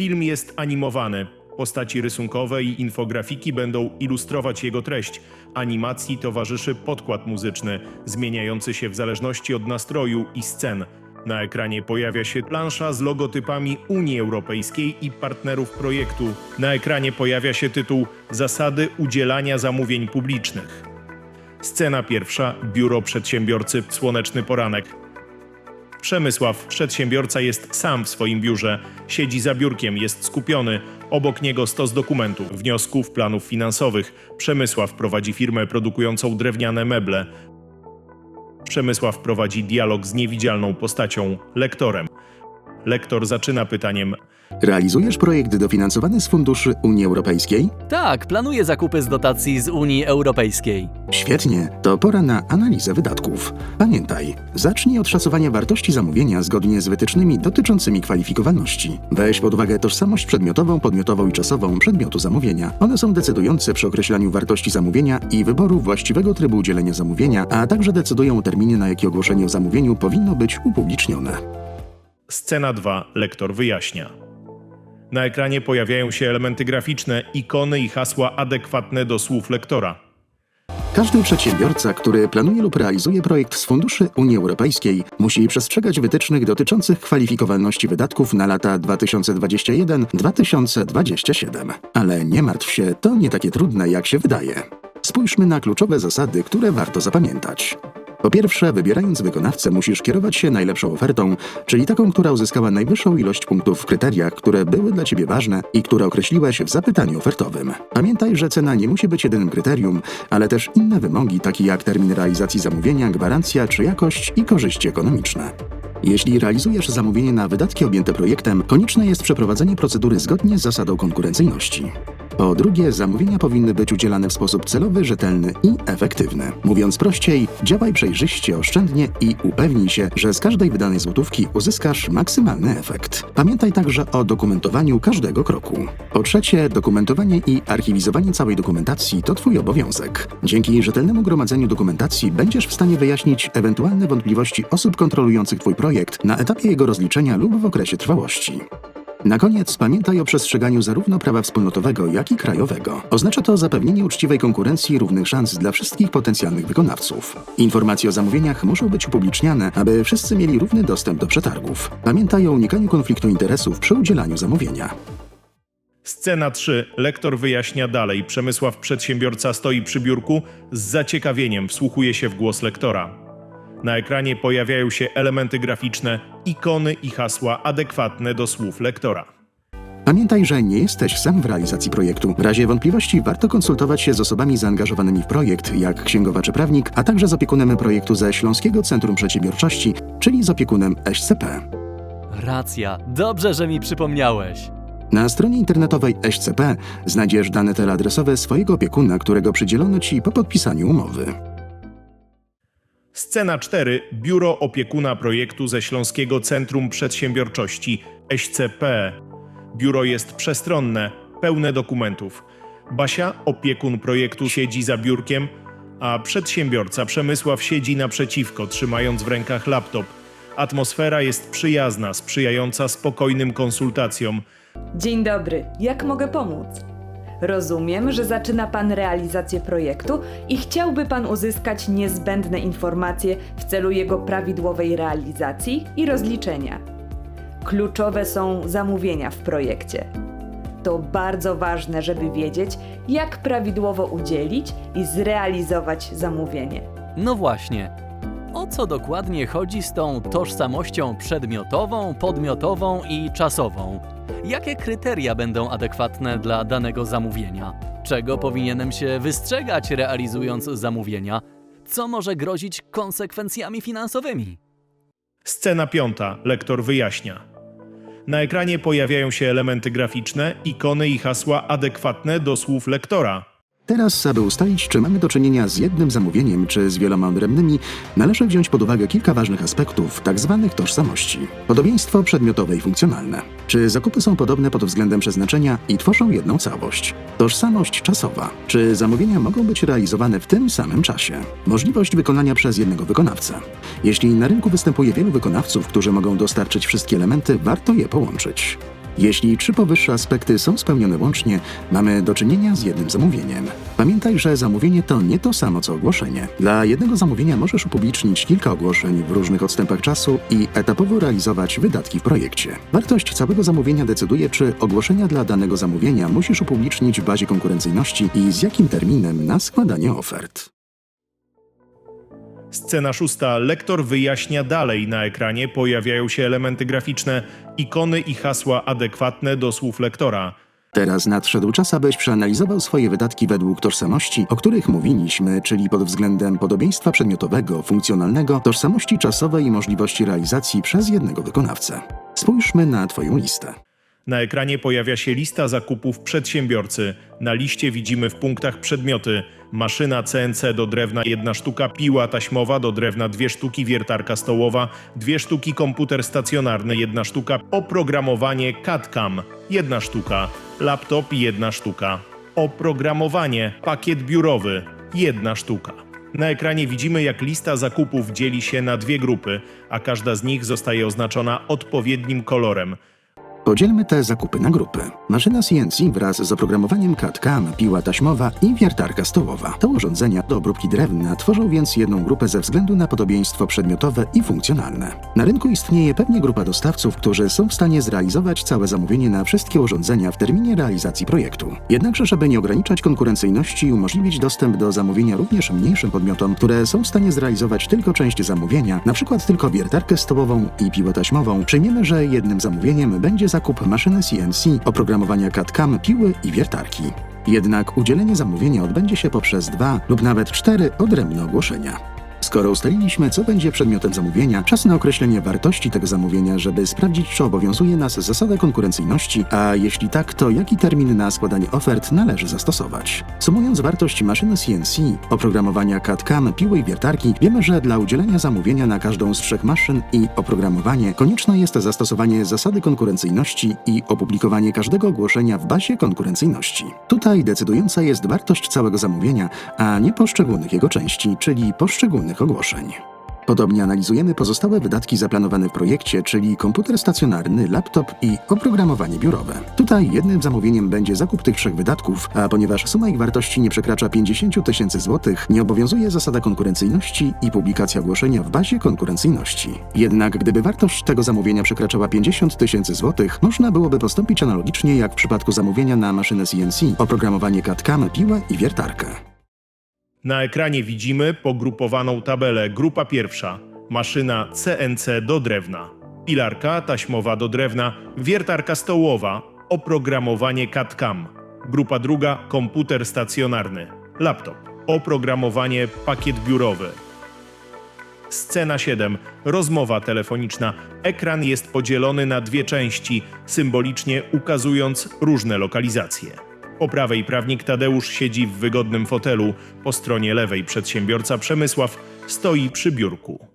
Film jest animowany. Postaci rysunkowe i infografiki będą ilustrować jego treść. Animacji towarzyszy podkład muzyczny, zmieniający się w zależności od nastroju i scen. Na ekranie pojawia się plansza z logotypami Unii Europejskiej i partnerów projektu. Na ekranie pojawia się tytuł Zasady udzielania zamówień publicznych. Scena pierwsza Biuro Przedsiębiorcy Słoneczny Poranek. Przemysław, przedsiębiorca, jest sam w swoim biurze. Siedzi za biurkiem, jest skupiony. Obok niego stos dokumentów, wniosków, planów finansowych. Przemysław prowadzi firmę produkującą drewniane meble. Przemysław prowadzi dialog z niewidzialną postacią, lektorem. Lektor zaczyna pytaniem: Realizujesz projekt dofinansowany z funduszy Unii Europejskiej? Tak, planuję zakupy z dotacji z Unii Europejskiej. Świetnie, to pora na analizę wydatków. Pamiętaj, zacznij od szacowania wartości zamówienia zgodnie z wytycznymi dotyczącymi kwalifikowalności. Weź pod uwagę tożsamość przedmiotową, podmiotową i czasową przedmiotu zamówienia. One są decydujące przy określaniu wartości zamówienia i wyboru właściwego trybu udzielenia zamówienia, a także decydują o terminie, na jaki ogłoszenie o zamówieniu powinno być upublicznione. Scena 2. Lektor wyjaśnia. Na ekranie pojawiają się elementy graficzne, ikony i hasła adekwatne do słów lektora. Każdy przedsiębiorca, który planuje lub realizuje projekt z funduszy Unii Europejskiej, musi przestrzegać wytycznych dotyczących kwalifikowalności wydatków na lata 2021-2027. Ale nie martw się, to nie takie trudne, jak się wydaje. Spójrzmy na kluczowe zasady, które warto zapamiętać. Po pierwsze, wybierając wykonawcę, musisz kierować się najlepszą ofertą, czyli taką, która uzyskała najwyższą ilość punktów w kryteriach, które były dla Ciebie ważne i które określiłeś w zapytaniu ofertowym. Pamiętaj, że cena nie musi być jedynym kryterium, ale też inne wymogi, takie jak termin realizacji zamówienia, gwarancja czy jakość i korzyści ekonomiczne. Jeśli realizujesz zamówienie na wydatki objęte projektem, konieczne jest przeprowadzenie procedury zgodnie z zasadą konkurencyjności. Po drugie, zamówienia powinny być udzielane w sposób celowy, rzetelny i efektywny. Mówiąc prościej, działaj przejrzyście, oszczędnie i upewnij się, że z każdej wydanej złotówki uzyskasz maksymalny efekt. Pamiętaj także o dokumentowaniu każdego kroku. Po trzecie, dokumentowanie i archiwizowanie całej dokumentacji to Twój obowiązek. Dzięki rzetelnemu gromadzeniu dokumentacji będziesz w stanie wyjaśnić ewentualne wątpliwości osób kontrolujących Twój projekt na etapie jego rozliczenia lub w okresie trwałości. Na koniec pamiętaj o przestrzeganiu zarówno prawa wspólnotowego, jak i krajowego. Oznacza to zapewnienie uczciwej konkurencji i równych szans dla wszystkich potencjalnych wykonawców. Informacje o zamówieniach muszą być upubliczniane, aby wszyscy mieli równy dostęp do przetargów. Pamiętaj o unikaniu konfliktu interesów przy udzielaniu zamówienia. Scena 3. Lektor wyjaśnia dalej. Przemysław przedsiębiorca stoi przy biurku, z zaciekawieniem wsłuchuje się w głos lektora. Na ekranie pojawiają się elementy graficzne, ikony i hasła adekwatne do słów lektora. Pamiętaj, że nie jesteś sam w realizacji projektu. W razie wątpliwości warto konsultować się z osobami zaangażowanymi w projekt, jak księgowa czy prawnik, a także z opiekunem projektu ze Śląskiego Centrum Przedsiębiorczości, czyli z opiekunem SCP. Racja, dobrze, że mi przypomniałeś. Na stronie internetowej SCP znajdziesz dane teleadresowe swojego opiekuna, którego przydzielono Ci po podpisaniu umowy. Scena 4. Biuro opiekuna projektu ze Śląskiego Centrum Przedsiębiorczości SCP. Biuro jest przestronne, pełne dokumentów. Basia, opiekun projektu, siedzi za biurkiem, a przedsiębiorca Przemysław siedzi naprzeciwko, trzymając w rękach laptop. Atmosfera jest przyjazna, sprzyjająca spokojnym konsultacjom. Dzień dobry, jak mogę pomóc? Rozumiem, że zaczyna Pan realizację projektu i chciałby Pan uzyskać niezbędne informacje w celu jego prawidłowej realizacji i rozliczenia. Kluczowe są zamówienia w projekcie. To bardzo ważne, żeby wiedzieć, jak prawidłowo udzielić i zrealizować zamówienie. No właśnie. O co dokładnie chodzi z tą tożsamością przedmiotową, podmiotową i czasową? Jakie kryteria będą adekwatne dla danego zamówienia? Czego powinienem się wystrzegać realizując zamówienia? Co może grozić konsekwencjami finansowymi? Scena piąta. Lektor wyjaśnia. Na ekranie pojawiają się elementy graficzne, ikony i hasła adekwatne do słów lektora. Teraz, aby ustalić, czy mamy do czynienia z jednym zamówieniem, czy z wieloma odrębnymi, należy wziąć pod uwagę kilka ważnych aspektów, tak zwanych tożsamości. Podobieństwo przedmiotowe i funkcjonalne. Czy zakupy są podobne pod względem przeznaczenia i tworzą jedną całość? Tożsamość czasowa. Czy zamówienia mogą być realizowane w tym samym czasie? Możliwość wykonania przez jednego wykonawcę. Jeśli na rynku występuje wielu wykonawców, którzy mogą dostarczyć wszystkie elementy, warto je połączyć. Jeśli trzy powyższe aspekty są spełnione łącznie, mamy do czynienia z jednym zamówieniem. Pamiętaj, że zamówienie to nie to samo co ogłoszenie. Dla jednego zamówienia możesz upublicznić kilka ogłoszeń w różnych odstępach czasu i etapowo realizować wydatki w projekcie. Wartość całego zamówienia decyduje, czy ogłoszenia dla danego zamówienia musisz upublicznić w bazie konkurencyjności i z jakim terminem na składanie ofert. Scena szósta. Lektor wyjaśnia dalej. Na ekranie pojawiają się elementy graficzne, ikony i hasła adekwatne do słów lektora. Teraz nadszedł czas, abyś przeanalizował swoje wydatki według tożsamości, o których mówiliśmy, czyli pod względem podobieństwa przedmiotowego, funkcjonalnego, tożsamości czasowej i możliwości realizacji przez jednego wykonawcę. Spójrzmy na Twoją listę. Na ekranie pojawia się lista zakupów przedsiębiorcy. Na liście widzimy w punktach przedmioty: maszyna CNC do drewna jedna sztuka, piła taśmowa do drewna dwie sztuki, wiertarka stołowa, dwie sztuki, komputer stacjonarny jedna sztuka, oprogramowanie CAD-CAM jedna sztuka, laptop jedna sztuka, oprogramowanie pakiet biurowy jedna sztuka. Na ekranie widzimy, jak lista zakupów dzieli się na dwie grupy, a każda z nich zostaje oznaczona odpowiednim kolorem. Podzielmy te zakupy na grupy. Maszyna CNC wraz z oprogramowaniem CAD-CAM, piła taśmowa i wiertarka stołowa. To urządzenia do obróbki drewna tworzą więc jedną grupę ze względu na podobieństwo przedmiotowe i funkcjonalne. Na rynku istnieje pewnie grupa dostawców, którzy są w stanie zrealizować całe zamówienie na wszystkie urządzenia w terminie realizacji projektu. Jednakże, żeby nie ograniczać konkurencyjności i umożliwić dostęp do zamówienia również mniejszym podmiotom, które są w stanie zrealizować tylko część zamówienia, przykład tylko wiertarkę stołową i piłę taśmową, przyjmiemy, że jednym zamówieniem będzie zakup maszyny CNC, oprogramowania CAD-CAM, piły i wiertarki. Jednak udzielenie zamówienia odbędzie się poprzez dwa lub nawet cztery odrębne ogłoszenia. Skoro ustaliliśmy, co będzie przedmiotem zamówienia, czas na określenie wartości tego zamówienia, żeby sprawdzić, czy obowiązuje nas zasada konkurencyjności, a jeśli tak, to jaki termin na składanie ofert należy zastosować. Sumując wartość maszyny CNC, oprogramowania CAD-CAM, piły i wiertarki, wiemy, że dla udzielenia zamówienia na każdą z trzech maszyn i oprogramowanie konieczne jest zastosowanie zasady konkurencyjności i opublikowanie każdego ogłoszenia w bazie konkurencyjności. Tutaj decydująca jest wartość całego zamówienia, a nie poszczególnych jego części, czyli poszczególnych ogłoszeń. Podobnie analizujemy pozostałe wydatki zaplanowane w projekcie, czyli komputer stacjonarny, laptop i oprogramowanie biurowe. Tutaj jednym zamówieniem będzie zakup tych trzech wydatków, a ponieważ suma ich wartości nie przekracza 50 tysięcy złotych, nie obowiązuje zasada konkurencyjności i publikacja ogłoszenia w bazie konkurencyjności. Jednak gdyby wartość tego zamówienia przekraczała 50 tysięcy złotych, można byłoby postąpić analogicznie jak w przypadku zamówienia na maszynę CNC, oprogramowanie CAD-CAM, piłę i wiertarkę. Na ekranie widzimy pogrupowaną tabelę. Grupa pierwsza maszyna CNC do drewna, pilarka taśmowa do drewna, wiertarka stołowa, oprogramowanie CAD-CAM. Grupa druga komputer stacjonarny, laptop, oprogramowanie pakiet biurowy. Scena 7. Rozmowa telefoniczna. Ekran jest podzielony na dwie części, symbolicznie ukazując różne lokalizacje. Po prawej prawnik Tadeusz siedzi w wygodnym fotelu, po stronie lewej przedsiębiorca Przemysław stoi przy biurku.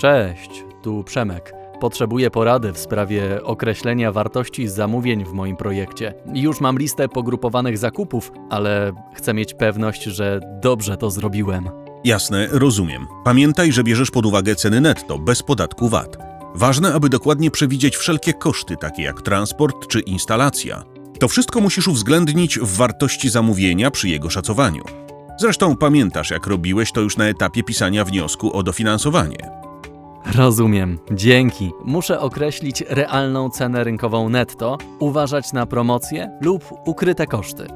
Cześć, tu Przemek. Potrzebuję porady w sprawie określenia wartości zamówień w moim projekcie. Już mam listę pogrupowanych zakupów, ale chcę mieć pewność, że dobrze to zrobiłem. Jasne, rozumiem. Pamiętaj, że bierzesz pod uwagę ceny netto, bez podatku VAT. Ważne, aby dokładnie przewidzieć wszelkie koszty, takie jak transport czy instalacja. To wszystko musisz uwzględnić w wartości zamówienia przy jego szacowaniu. Zresztą pamiętasz, jak robiłeś to już na etapie pisania wniosku o dofinansowanie. Rozumiem, dzięki. Muszę określić realną cenę rynkową netto, uważać na promocje lub ukryte koszty.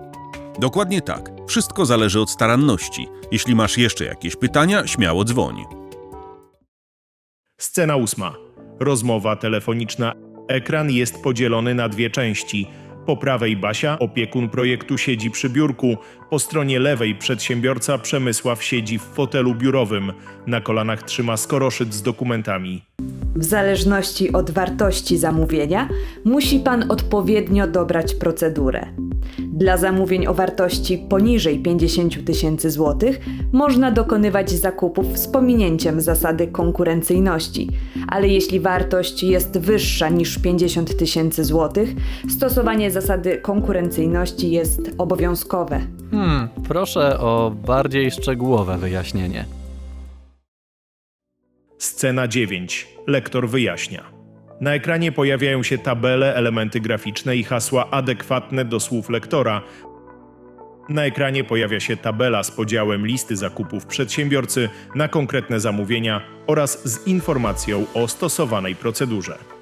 Dokładnie tak. Wszystko zależy od staranności. Jeśli masz jeszcze jakieś pytania, śmiało dzwoń. Scena 8. Rozmowa telefoniczna. Ekran jest podzielony na dwie części. Po prawej Basia, opiekun projektu, siedzi przy biurku. Po stronie lewej przedsiębiorca Przemysław siedzi w fotelu biurowym. Na kolanach trzyma skoroszyt z dokumentami. W zależności od wartości zamówienia musi Pan odpowiednio dobrać procedurę. Dla zamówień o wartości poniżej 50 tysięcy złotych można dokonywać zakupów z pominięciem zasady konkurencyjności, ale jeśli wartość jest wyższa niż 50 tysięcy złotych, stosowanie zasady konkurencyjności jest obowiązkowe. Hmm, proszę o bardziej szczegółowe wyjaśnienie. Scena 9. Lektor wyjaśnia. Na ekranie pojawiają się tabele, elementy graficzne i hasła adekwatne do słów lektora. Na ekranie pojawia się tabela z podziałem listy zakupów przedsiębiorcy na konkretne zamówienia oraz z informacją o stosowanej procedurze.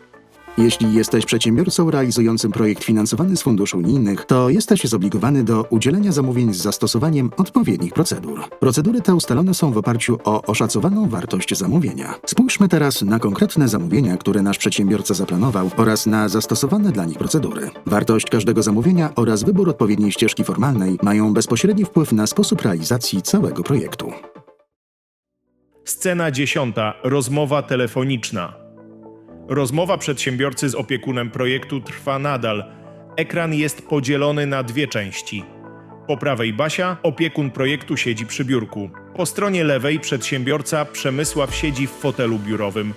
Jeśli jesteś przedsiębiorcą realizującym projekt finansowany z funduszy unijnych, to jesteś zobligowany do udzielenia zamówień z zastosowaniem odpowiednich procedur. Procedury te ustalone są w oparciu o oszacowaną wartość zamówienia. Spójrzmy teraz na konkretne zamówienia, które nasz przedsiębiorca zaplanował oraz na zastosowane dla nich procedury. Wartość każdego zamówienia oraz wybór odpowiedniej ścieżki formalnej mają bezpośredni wpływ na sposób realizacji całego projektu. Scena dziesiąta. Rozmowa telefoniczna. Rozmowa przedsiębiorcy z opiekunem projektu trwa nadal. Ekran jest podzielony na dwie części. Po prawej Basia, opiekun projektu siedzi przy biurku. Po stronie lewej przedsiębiorca Przemysław siedzi w fotelu biurowym.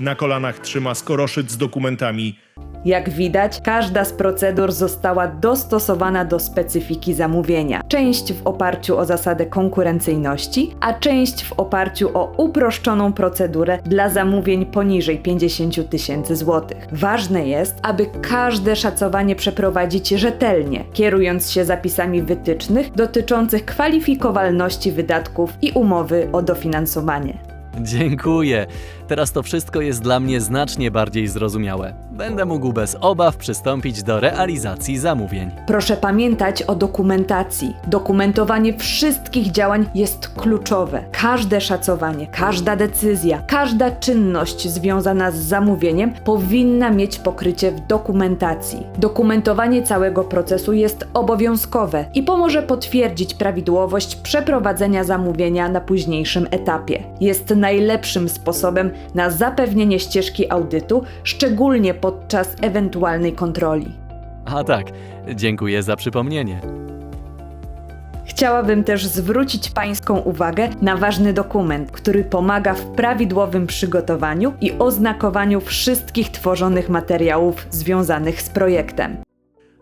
Na kolanach trzyma skoroszyt z dokumentami. Jak widać, każda z procedur została dostosowana do specyfiki zamówienia. Część w oparciu o zasadę konkurencyjności, a część w oparciu o uproszczoną procedurę dla zamówień poniżej 50 tysięcy złotych. Ważne jest, aby każde szacowanie przeprowadzić rzetelnie, kierując się zapisami wytycznych dotyczących kwalifikowalności wydatków i umowy o dofinansowanie. Dziękuję. Teraz to wszystko jest dla mnie znacznie bardziej zrozumiałe. Będę mógł bez obaw przystąpić do realizacji zamówień. Proszę pamiętać o dokumentacji. Dokumentowanie wszystkich działań jest kluczowe. Każde szacowanie, każda decyzja, każda czynność związana z zamówieniem powinna mieć pokrycie w dokumentacji. Dokumentowanie całego procesu jest obowiązkowe i pomoże potwierdzić prawidłowość przeprowadzenia zamówienia na późniejszym etapie. Jest najlepszym sposobem na zapewnienie ścieżki audytu, szczególnie podczas ewentualnej kontroli. A tak, dziękuję za przypomnienie. Chciałabym też zwrócić Pańską uwagę na ważny dokument, który pomaga w prawidłowym przygotowaniu i oznakowaniu wszystkich tworzonych materiałów związanych z projektem.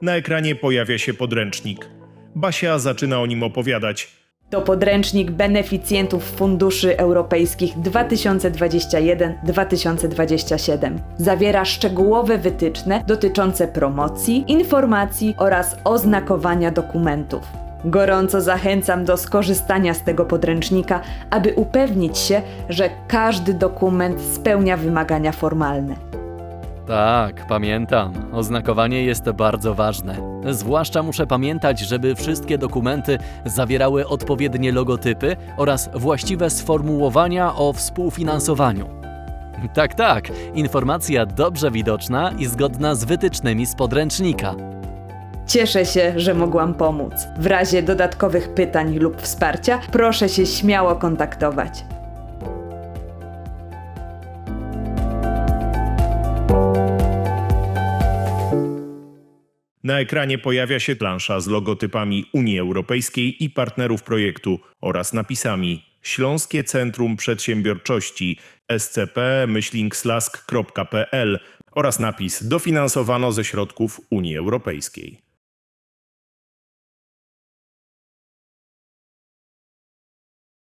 Na ekranie pojawia się podręcznik. Basia zaczyna o nim opowiadać. To podręcznik beneficjentów funduszy europejskich 2021-2027. Zawiera szczegółowe wytyczne dotyczące promocji, informacji oraz oznakowania dokumentów. Gorąco zachęcam do skorzystania z tego podręcznika, aby upewnić się, że każdy dokument spełnia wymagania formalne. Tak, pamiętam. Oznakowanie jest bardzo ważne. Zwłaszcza muszę pamiętać, żeby wszystkie dokumenty zawierały odpowiednie logotypy oraz właściwe sformułowania o współfinansowaniu. Tak, tak, informacja dobrze widoczna i zgodna z wytycznymi z podręcznika. Cieszę się, że mogłam pomóc. W razie dodatkowych pytań lub wsparcia, proszę się śmiało kontaktować. Na ekranie pojawia się plansza z logotypami Unii Europejskiej i partnerów projektu oraz napisami Śląskie Centrum Przedsiębiorczości scp-slask.pl oraz napis dofinansowano ze środków Unii Europejskiej.